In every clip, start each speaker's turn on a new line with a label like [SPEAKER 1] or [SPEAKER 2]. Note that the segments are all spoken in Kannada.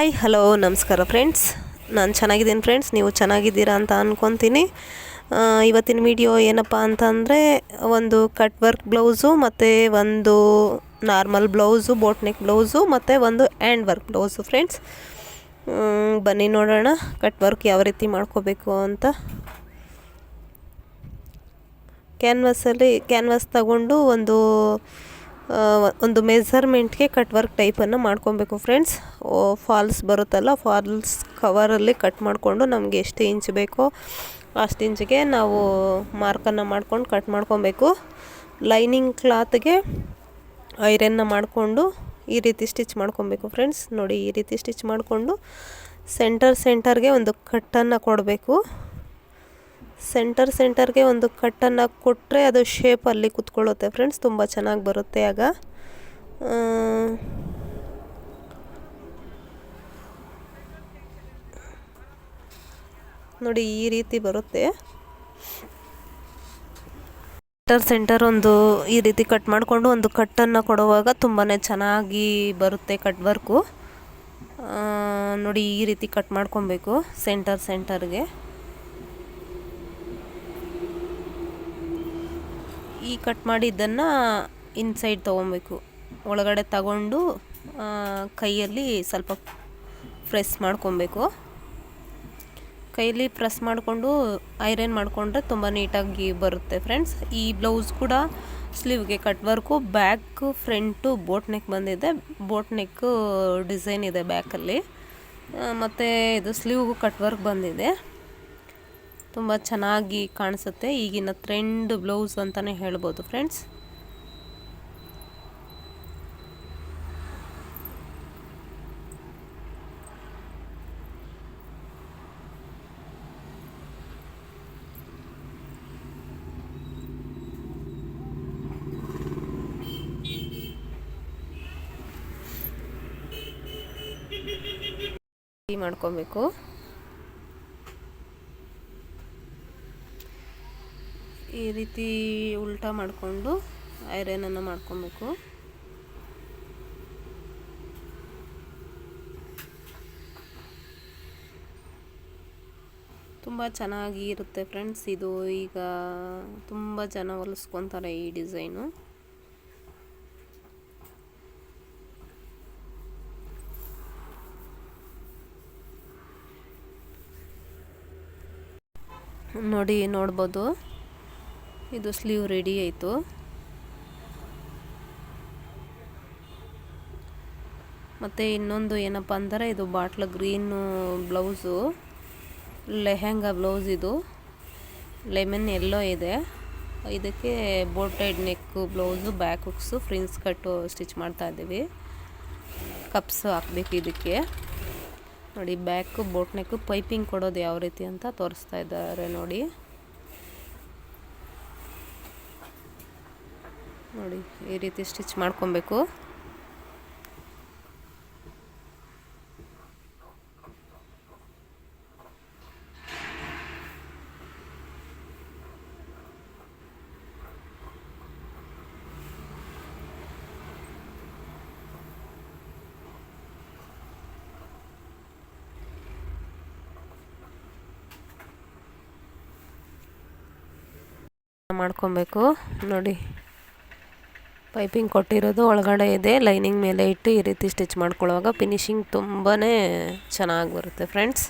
[SPEAKER 1] ಹಾಯ್ ಹಲೋ ನಮಸ್ಕಾರ ಫ್ರೆಂಡ್ಸ್ ನಾನು ಚೆನ್ನಾಗಿದ್ದೀನಿ ಫ್ರೆಂಡ್ಸ್ ನೀವು ಚೆನ್ನಾಗಿದ್ದೀರಾ ಅಂತ ಅಂದ್ಕೊತೀನಿ ಇವತ್ತಿನ ವಿಡಿಯೋ ಏನಪ್ಪ ಅಂತಂದರೆ, ಒಂದು ಕಟ್ ವರ್ಕ್ ಬ್ಲೌಸು ಮತ್ತು ಒಂದು ನಾರ್ಮಲ್ ಬ್ಲೌಸು ಬೋಟ್ನೆಕ್ ಬ್ಲೌಸು ಮತ್ತು ಒಂದು ಹ್ಯಾಂಡ್ ವರ್ಕ್ ಬ್ಲೌಸು ಫ್ರೆಂಡ್ಸ್ ಬನ್ನಿ ನೋಡೋಣ ಕಟ್ ವರ್ಕ್ ಯಾವ ರೀತಿ ಮಾಡ್ಕೋಬೇಕು ಅಂತ. ಕ್ಯಾನ್ವಾಸಲ್ಲಿ ಕ್ಯಾನ್ವಾಸ್ ತಗೊಂಡು ಒಂದು ಒಂದು ಮೆಸರ್ಮೆಂಟ್ಗೆ ಕಟ್ ವರ್ಕ್ ಟೈಪನ್ನು ಮಾಡ್ಕೊಬೇಕು ಫ್ರೆಂಡ್ಸ್ ಫಾಲ್ಸ್ ಬರುತ್ತಲ್ಲ ಫಾಲ್ಸ್ ಕವರಲ್ಲಿ ಕಟ್ ಮಾಡಿಕೊಂಡು ನಮಗೆ ಎಷ್ಟು ಇಂಚ್ ಬೇಕೋ ಅಷ್ಟು ಇಂಚಿಗೆ ನಾವು ಮಾರ್ಕನ್ನು ಮಾಡ್ಕೊಂಡು ಕಟ್ ಮಾಡ್ಕೊಬೇಕು. ಲೈನಿಂಗ್ ಕ್ಲಾತ್ಗೆ ಐರನ್ನ ಮಾಡಿಕೊಂಡು ಈ ರೀತಿ ಸ್ಟಿಚ್ ಮಾಡ್ಕೊಬೇಕು ಫ್ರೆಂಡ್ಸ್ ನೋಡಿ ಈ ರೀತಿ ಸ್ಟಿಚ್ ಮಾಡಿಕೊಂಡು ಸೆಂಟರ್ ಸೆಂಟರ್ಗೆ ಒಂದು ಕಟ್ಟನ್ನು ಕೊಡಬೇಕು. ಸೆಂಟರ್ ಸೆಂಟರ್ಗೆ ಒಂದು ಕಟ್ಟನ್ನು ಕೊಟ್ಟರೆ ಅದು ಶೇಪಲ್ಲಿ ಕುತ್ಕೊಳ್ಳುತ್ತೆ. ಫ್ರೆಂಡ್ಸ್ ತುಂಬ ಚೆನ್ನಾಗಿ ಬರುತ್ತೆ ಆಗ. ನೋಡಿ ಈ ರೀತಿ ಬರುತ್ತೆ. ಸೆಂಟರ್ ಸೆಂಟರ್ ಒಂದು ಈ ರೀತಿ ಕಟ್ ಮಾಡಿಕೊಂಡು ಒಂದು ಕಟ್ಟನ್ನು ಕೊಡುವಾಗ ತುಂಬಾ ಚೆನ್ನಾಗಿ ಬರುತ್ತೆ ಕಟ್ ವರ್ಕು ನೋಡಿ ಈ ರೀತಿ ಕಟ್ ಮಾಡ್ಕೊಬೇಕು ಸೆಂಟರ್ ಸೆಂಟರ್ಗೆ ಈ ಕಟ್ ಮಾಡಿದ್ದನ್ನು ಇನ್ಸೈಡ್ ತೊಗೊಬೇಕು. ಒಳಗಡೆ ತಗೊಂಡು ಕೈಯಲ್ಲಿ ಸ್ವಲ್ಪ ಪ್ರೆಸ್ ಮಾಡ್ಕೊಬೇಕು. ಕೈಯಲ್ಲಿ ಪ್ರೆಸ್ ಮಾಡಿಕೊಂಡು ಐರನ್ ಮಾಡಿಕೊಂಡ್ರೆ ತುಂಬ ನೀಟಾಗಿ ಬರುತ್ತೆ ಫ್ರೆಂಡ್ಸ್ ಈ ಬ್ಲೌಸ್ ಕೂಡ ಸ್ಲೀವ್ಗೆ cut work back front boat neck ಬಂದಿದೆ. ಬೋಟ್ ನೆಕ್ ಡಿಸೈನ್ ಇದೆ ಬ್ಯಾಕಲ್ಲಿ ಮತ್ತು ಇದು ಸ್ಲೀವ್ಗೂ ಕಟ್ ವರ್ಕ್ ಬಂದಿದೆ. ತುಂಬ ಚೆನ್ನಾಗಿ ಕಾಣಿಸುತ್ತೆ. ಈಗಿನ ಟ್ರೆಂಡ್ ಬ್ಲೌಸ್ ಅಂತಲೇ ಹೇಳ್ಬೋದು ಫ್ರೆಂಡ್ಸ್ ಮಾಡ್ಕೊಬೇಕು. ಈ ರೀತಿ ಉಲ್ಟಾ ಮಾಡಿಕೊಂಡು ಐರನನ್ನು ಮಾಡ್ಕೊಬೇಕು. ತುಂಬ ಚೆನ್ನಾಗಿ ಇರುತ್ತೆ ಫ್ರೆಂಡ್ಸ್ ಇದು. ಈಗ ತುಂಬ ಜನ ಹೊಲಿಸ್ಕೊತಾರೆ ಈ ಡಿಸೈನು. ನೋಡಿ ನೋಡ್ಬೋದು. ಇದು ಸ್ಲೀವ್ ರೆಡಿ ಆಯಿತು. ಮತ್ತು ಇನ್ನೊಂದು ಏನಪ್ಪ ಅಂದರೆ ಇದು bottle green blouse, lehenga blouse ಇದು. ಲೆಮನ್ ಎಲ್ಲೋ ಇದೆ. ಇದಕ್ಕೆ ಬೋಟೆಡ್ neck blouse, back hooks, prince cut stitch ಮಾಡ್ತಾ ಇದ್ದೀವಿ. ಕಪ್ಸ್ ಹಾಕ್ಬೇಕು ಇದಕ್ಕೆ. ನೋಡಿ, ಬ್ಯಾಕು, ಬೋಟ್ ನೆಕ್ಕು, ಪೈಪಿಂಗ್ ಕೊಡೋದು ಯಾವ ರೀತಿ ಅಂತ ತೋರಿಸ್ತಾ ಇದ್ದಾರೆ ನೋಡಿ. ನೋಡಿ ಈ ರೀತಿ ಸ್ಟಿಚ್ ಮಾಡ್ಕೊಬೇಕು. ಮಾಡ್ಕೊಬೇಕು. ನೋಡಿ ಪೈಪಿಂಗ್ ಕೊಟ್ಟಿರೋದು ಒಳಗಡೆ ಇದೆ. ಲೈನಿಂಗ್ ಮೇಲೆ ಇಟ್ಟು ಈ ರೀತಿ ಸ್ಟಿಚ್ ಮಾಡ್ಕೊಳ್ಳುವಾಗ ಫಿನಿಶಿಂಗ್ ತುಂಬಾ ಚೆನ್ನಾಗಿ ಬರುತ್ತೆ ಫ್ರೆಂಡ್ಸ್.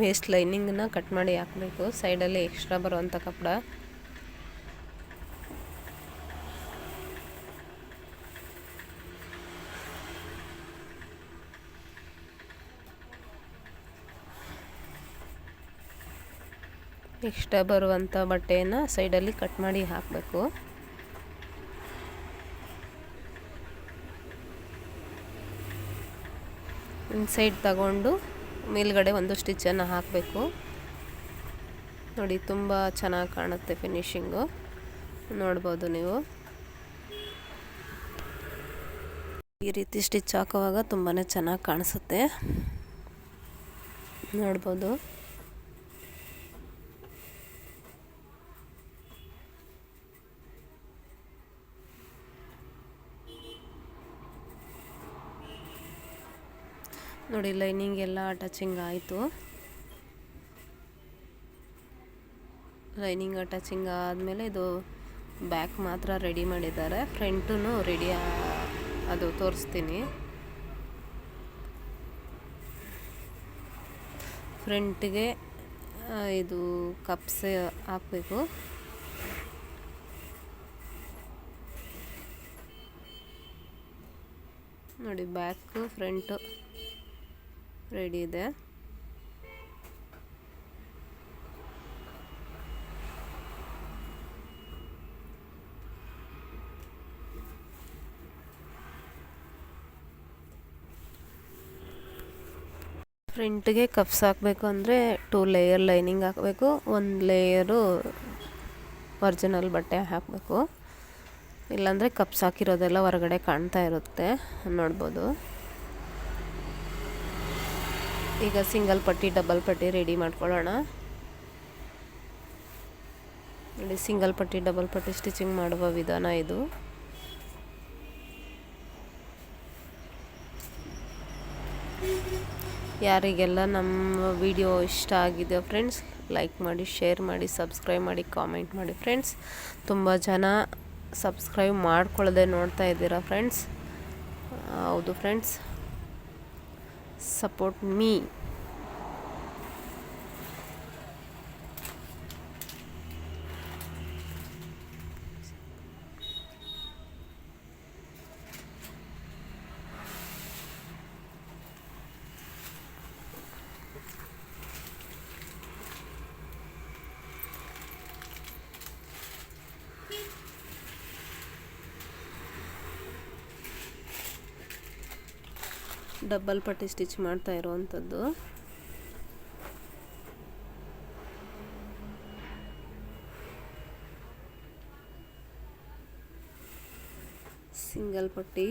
[SPEAKER 1] ವೇಸ್ಟ್ ಲೈನಿಂಗನ್ನ ಕಟ್ ಮಾಡಿ ಹಾಕಬೇಕು. ಸೈಡಲ್ಲಿ ಎಕ್ಸ್ಟ್ರಾ ಬರುವಂಥ ಕಪಡ. ಎಕ್ಸ್ಟ್ರಾ ಬರುವಂಥ ಬಟ್ಟೆಯನ್ನು ಸೈಡಲ್ಲಿ ಕಟ್ ಮಾಡಿ ಹಾಕಬೇಕು. ಇನ್ಸೈಡ್ ತಗೊಂಡು ಮೇಲ್ಗಡೆ ಒಂದು ಸ್ಟಿಚ್ಚನ್ನು ಹಾಕಬೇಕು. ನೋಡಿ, ತುಂಬ ಚೆನ್ನಾಗಿ ಕಾಣುತ್ತೆ ಫಿನಿಶಿಂಗು. ನೋಡ್ಬೋದು ನೀವು. ಈ ರೀತಿ ಸ್ಟಿಚ್ ಹಾಕುವಾಗ ತುಂಬಾ ಚೆನ್ನಾಗಿ ಕಾಣಿಸುತ್ತೆ. ನೋಡ್ಬೋದು. ನೋಡಿ, ಲೈನಿಂಗ್ ಎಲ್ಲ ಟಚಿಂಗ್ ಆಯಿತು. ಲೈನಿಂಗ್ ಟಚಿಂಗ್ ಆದಮೇಲೆ ಇದು ಬ್ಯಾಕ್ ಮಾತ್ರ ರೆಡಿ ಮಾಡಿದ್ದಾರೆ. ಫ್ರಂಟೂ ರೆಡಿ ಅದು ತೋರಿಸ್ತೀನಿ. ಫ್ರಂಟ್ಗೆ ಇದು ಕಪ್ಸ್ ಹಾಕಬೇಕು. ನೋಡಿ, ಬ್ಯಾಕು, ಫ್ರಂಟು. ರೆಡಿ ಇದೆ. ಫ್ರಂಟ್ಗೆ ಕಪ್ಸ್ ಹಾಕಬೇಕು ಅಂದರೆ ಟೂ ಲೇಯರ್ ಲೈನಿಂಗ್ ಹಾಕಬೇಕು, ಒಂದು ಲೇಯರು ಒರಿಜಿನಲ್ ಬಟ್ಟೆ ಹಾಕಬೇಕು. ಇಲ್ಲಾಂದರೆ ಕಪ್ಸ್ ಹಾಕಿರೋದೆಲ್ಲ ಹೊರಗಡೆ ಕಾಣ್ತಾ ಇರುತ್ತೆ, ನೋಡ್ಬೋದು. ಈಗ ಸಿಂಗಲ್ ಪಟ್ಟಿ, ಡಬಲ್ ಪಟ್ಟಿ ರೆಡಿ ಮಾಡ್ಕೊಳ್ಳೋಣ. ನೋಡಿ, ಸಿಂಗಲ್ ಪಟ್ಟಿ, ಡಬಲ್ ಪಟ್ಟಿ ಸ್ಟಿಚಿಂಗ್ ಮಾಡುವ ವಿಧಾನ ಇದು. ಯಾರಿಗೆಲ್ಲ ನಮ್ಮ ವಿಡಿಯೋ ಇಷ್ಟ ಆಗಿದೆ ಫ್ರೆಂಡ್ಸ್ ಲೈಕ್ ಮಾಡಿ ಶೇರ್ ಮಾಡಿ ಸಬ್ಸ್ಕ್ರೈಬ್ ಮಾಡಿ ಕಾಮೆಂಟ್ ಮಾಡಿ ಫ್ರೆಂಡ್ಸ್ ತುಂಬ ಜನ ಸಬ್ಸ್ಕ್ರೈಬ್ ಮಾಡ್ಕೊಳ್ಳದೆ ನೋಡ್ತಾ ಇದ್ದೀರಾ ಫ್ರೆಂಡ್ಸ್ ಹೌದು ಫ್ರೆಂಡ್ಸ್ support me. ಡಬಲ್ ಪಟ್ಟಿ ಸ್ಟಿಚ್ ಮಾಡ್ತಾ ಇರುವಂಥದ್ದು. ಸಿಂಗಲ್ ಪಟ್ಟಿ.